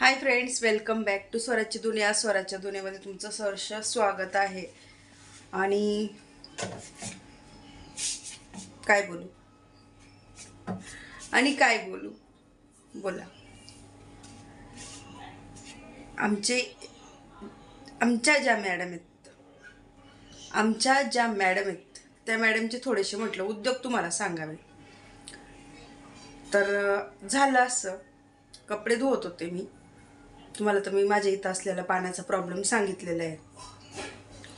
Hi friends welcome back to स्वराजची दुनिया स्वराच्या दुनियामध्ये तुमचं सहर्ष स्वागत आहे. आणि काय बोलू? आणि काय बोलू? बोला. आमचे आमच्या ज्या मॅडम आहेत आमच्या ज्या मॅडम आहेत त्या मॅडमचे थोडेसे म्हटलं उद्योग तुम्हाला सांगावे. तर झालं असं. कपडे धुवत होते मी. तुम्हाला तर मी माझ्या इथं असलेला पाण्याचा प्रॉब्लेम सांगितलेला आहे.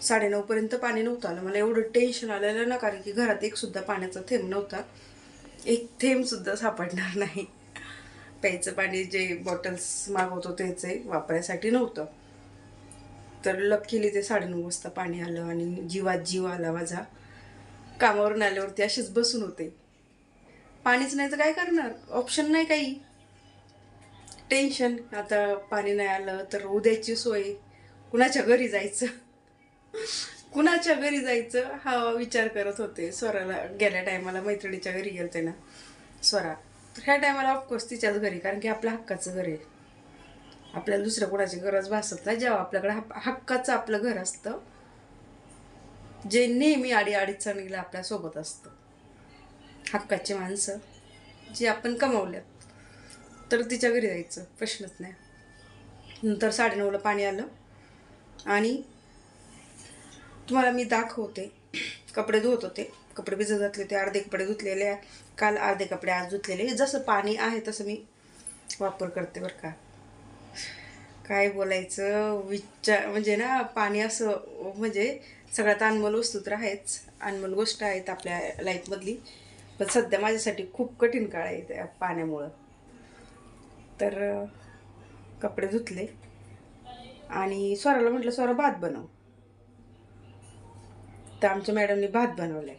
साडेनऊपर्यंत पाणी नव्हतं आलं. मला एवढं टेन्शन आलेलं ना कारण की घरात एकसुद्धा पाण्याचा थेंब नव्हता. एक थेंबसुद्धा सापडणार नाही. प्यायचं पाणी जे बॉटल्स मागवतो त्याचे वापरायसाठी नव्हतं. तर लकीली ते साडेनऊ वाजता पाणी आलं आणि जीवात जीव आला माझा. कामावरून आल्यावरती अशीच बसून होते. पाणीच नाही तर काय करणार? ऑप्शन नाही काही. टेन्शन. आता पाणी नाही आलं तर उद्याची सोय. कुणाच्या घरी जायचं? कुणाच्या घरी जायचं? हा विचार करत होते स्वराला. गेल्या टायमाला मैत्रिणीच्या घरी गेलते ना. स्वरा तर ह्या टायमाला ऑफकोर्स तिच्याच घरी कारण की आपल्या हक्काचं घर आहे. आपल्याला दुसऱ्या कोणाची गरज भासत नाही. जेव्हा आपल्याकडे हक्काचं आपलं घर असतं जे नेहमी आडी अडीचणीला आपल्यासोबत असतं. हक्काची माणसं जी आपण कमावल्यात. तर तिच्या घरी जायचं प्रश्नच नाही. नंतर साडेनऊला पाणी आलं आणि तुम्हाला मी दाखवते. कपडे धुवत होते. कपडे भिजत घातले ते अर्धे कपडे धुतलेले आहे. काल अर्धे कपडे आज धुतलेले जसं पाणी आहे तसं मी वापर करते बरं का. काय बोलायचं? विचार म्हणजे ना पाणी असं म्हणजे सगळ्यात अनमोल वस्तू तर आहेच. अनमोल गोष्ट आहेत आपल्या लाईफमधली पण सध्या माझ्यासाठी खूप कठीण काळ आहे त्या पाण्यामुळं. तर कपडे धुतले. आणि स्वराला म्हटलं स्वरा भात बनव. तर आमच्या मॅडमनी भात बनवलाय.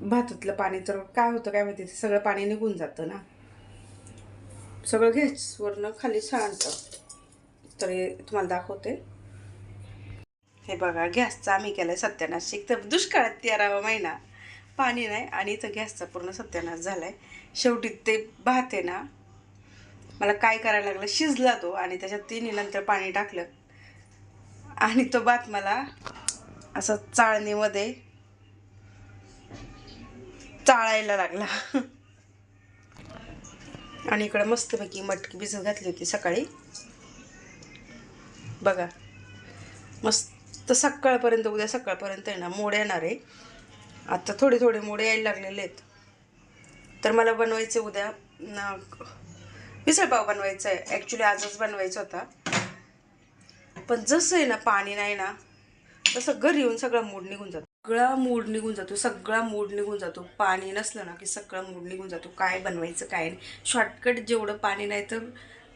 भातातलं पाणी तर काय होतं काय माहिती सगळं पाणी निघून जातं ना. सगळं घ्यायच वरनं खाली सांडतं तर हे तुम्हाला दाखवते. हे बघा गॅसचा आम्ही केलाय सत्यानाशिक तर दुष्काळात तेरावा महिना. पाणी नाही आणि इथं गॅसचा पूर्ण सत्यानाश झाला आहे शेवटी ते भात आहे ना मला काय करायला लागलं शिजला तो आणि त्याच्यात तिन्ही नंतर पाणी टाकलं. आणि तो भात मला असं चाळणीमध्ये चाळायला लागला. आणि इकडं मस्तपैकी मटकी भिजत घातली होती सकाळी. बघा मस्त सकाळपर्यंत उद्या सकाळपर्यंत आहे ना मोड येणार आहे. आता थोडे थोडे मोडे यायला लागलेले आहेत. तर मला बनवायचे उद्या न मिसळपाव बनवायचा आहे. ॲक्च्युली आजच बनवायचा होता. पण जसं आहे ना पाणी नाही ना तसं घरी येऊन सगळा मूड निघून जातो. सगळा मूड निघून जातो सगळा मूड निघून जातो. पाणी नसलं ना की सगळा मूड निघून जातो. काय बनवायचं काय नाही. शॉर्टकट जेवढं पाणी नाही तर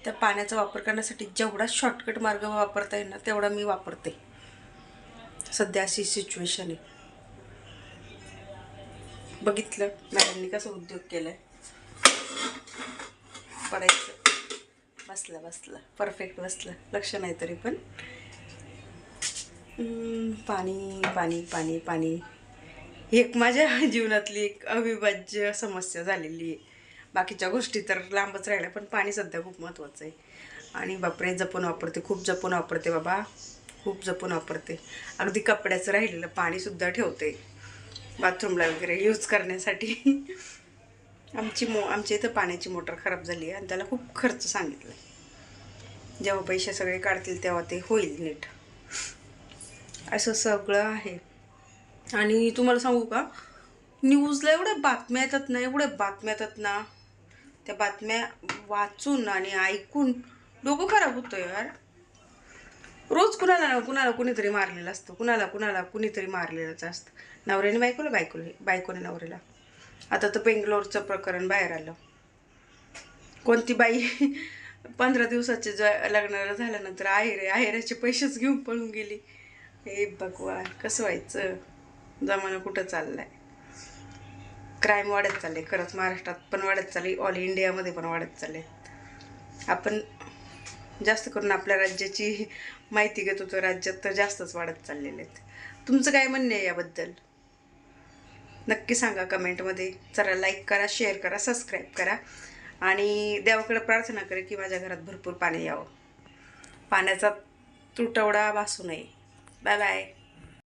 त्या पाण्याचा वापर करण्यासाठी जेवढा शॉर्टकट मार्ग वापरता येईल ना तेवढा मी वापरते. सध्या अशी सिच्युएशन आहे. बघितलं. मॅडमनी कसं उद्योग केलाय. पडायचं. बसलं बसलं. परफेक्ट बसलं. लक्ष नाही तरी पण. पाणी पाणी पाणी पाणी. एक माझ्या जीवनातली एक अविभाज्य समस्या झालेली आहे. बाकीच्या गोष्टी तर लांबच राहिल्या पण पाणी सध्या खूप महत्त्वाचं आहे. आणि बापरे जपून वापरते. खूप जपून वापरते बाबा. खूप जपून वापरते. अगदी कपड्याचं राहिलेलं पाणीसुद्धा ठेवते. बाथरूमला वगैरे यूज करण्यासाठी. आमची मो आमच्या इथं पाण्याची मोटर खराब झाली आहे आणि त्याला खूप खर्च सांगितला. जेव्हा पैसे सगळे काढतील तेव्हा ते होईल नीट. असं सगळं आहे. आणि तुम्हाला सांगू का? न्यूजला एवढ्या बातम्या येतात ना एवढ्या बातम्या येतात ना. त्या बातम्या वाचून आणि ऐकून डोकं खराब होतं यार. रोज कुणाला ना कुणाला कुणीतरी मारलेलं असतं. कुणाला कुणाला कुणीतरी मारलेलंच असतं. नवऱ्याने बायकोला बायकोला बायकोने नवऱ्याला. आता तर बेंगलोरचं प्रकरण बाहेर आलं. कोणती बाई पंधरा दिवसाचे ज लग्नाला झाल्यानंतर आहेरे आहेराचे पैसेच घेऊन पळून गेली. हे भगवान कसं व्हायचं? जमाना कुठं चाललाय? क्राईम वाढत चालले खरंच महाराष्ट्रात पण वाढत चालली ऑल इंडियामध्ये पण वाढत चालले आपण जास्त करून आपल्या राज्याची माहिती घेत होतो. राज्यात तर जास्तच वाढत चाललेले आहेत. तुमचं काय म्हणणं आहे याबद्दल? नक्की सांगा कमेंटमध्ये जरा लाईक करा शेअर करा सबस्क्राईब करा. आणि देवाकडे प्रार्थना करा की माझ्या घरात भरपूर पाणी यावं. पाण्याचा तुटवडा भासू नये. Bye bye